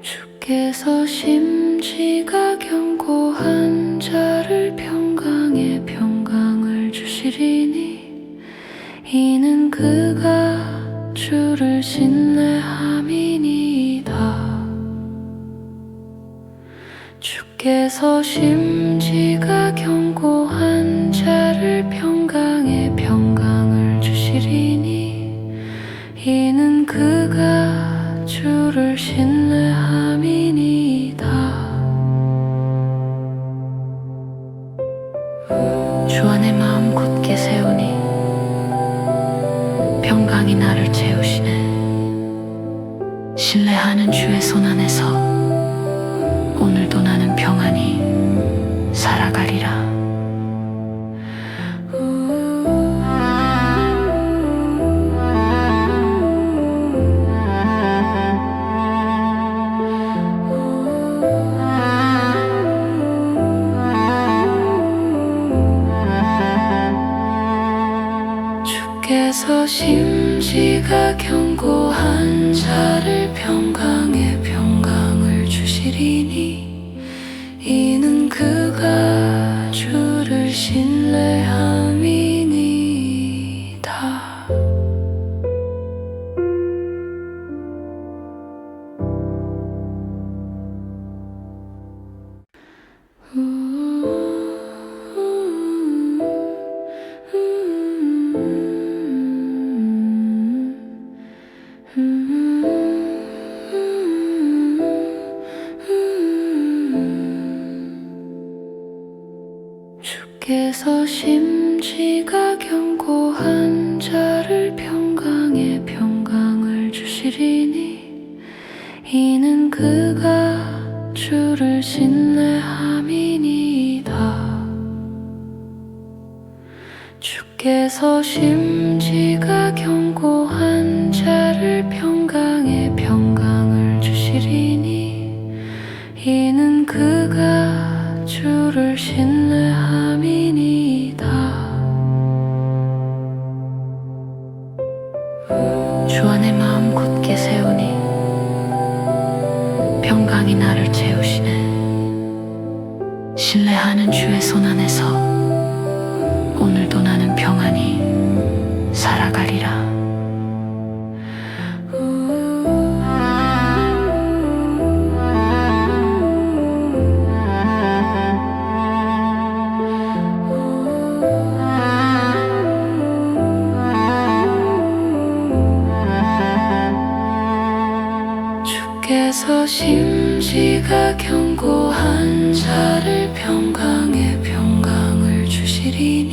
주께서 심지가 견고한 자를 평강에 평강을 주시리니 이는 그가 주를 신뢰함이니이다. 주께서 심지가 견고한 자를 평 주 안에 마음 굳게 세우니 평강이 나를 채우시네 신뢰하는 주의 손 안에서 오늘도 나는 평안히 살아가리라. 주께서 심지가 견고한 자를 평강 심지가 견고한 자를 평강에 평강을 주시리니 이는 그가 주를 신뢰함이니이다. 주께서 심지가 견고한 자를 평강에 평강을 주시리니 이는 그가 주를 신 손 안에서 오늘도 나는 평안히 살아가리라. 주께서 심지가 견 평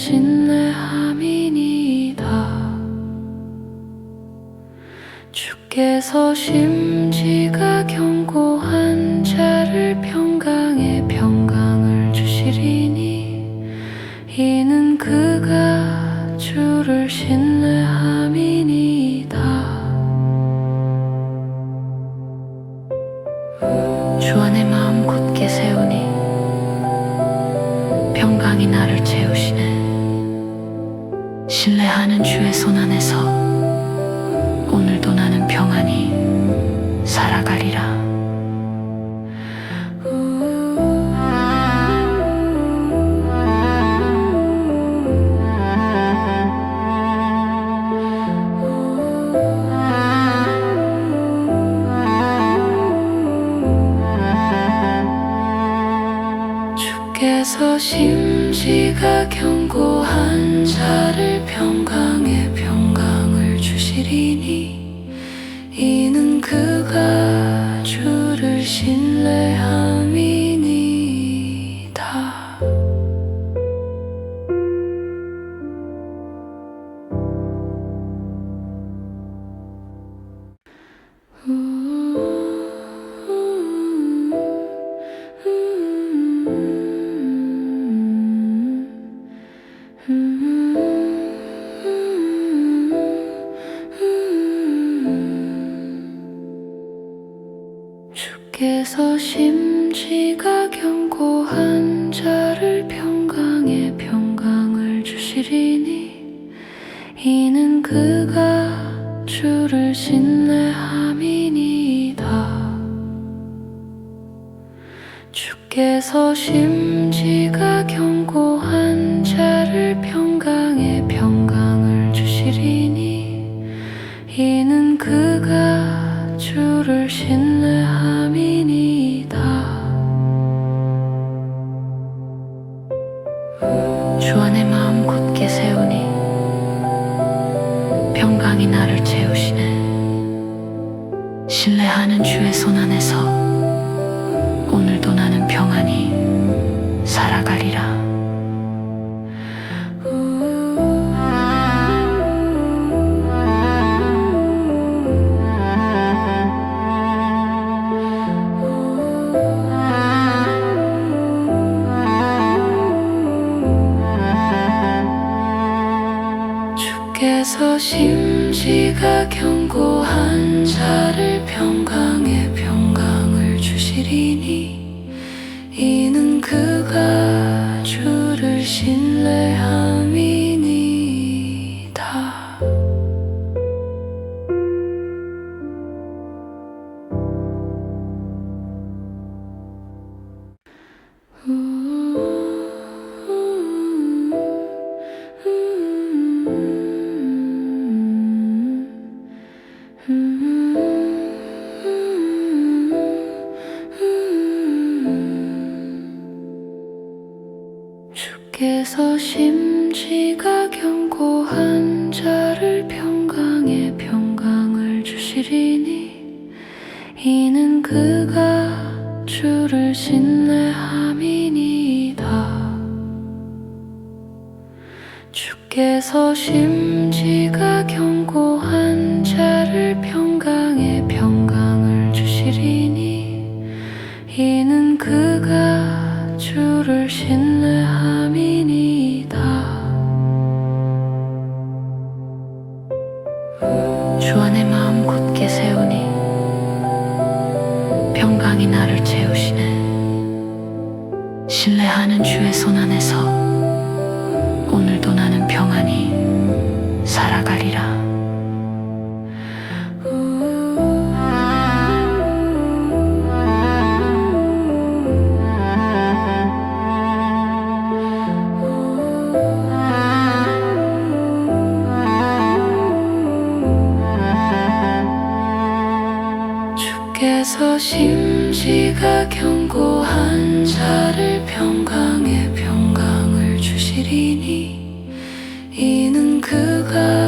신뢰함이니이다. 주께서 심지가 견고한 자를 평강에 평강을 주시리니 이는 그가 주를 신뢰함이니이다. 주 안에 마음 굳게 세우니 평강이 나를 채우시네 하는 주의 손 안에서 오늘도 나는 평안히 살아가리라. 주께서 심지가 견고한 자를 평강에 평강을 주시리니 이는 그가 주를 신뢰함이니이다. 주께서 심지가 견 신뢰하는 주의 손 안에서 오늘도 나는 평안히 살아가리라. 주께서 심지가 견고한 자를 평강에 평강을 주시리니 주시리니? 이는 그가 주를 신뢰함이니이다. 주께서 심지가 견고한 자를 평강에 평강을 주시리니? 이는 그가 주를 신뢰 주의 손 안에서 goodbye.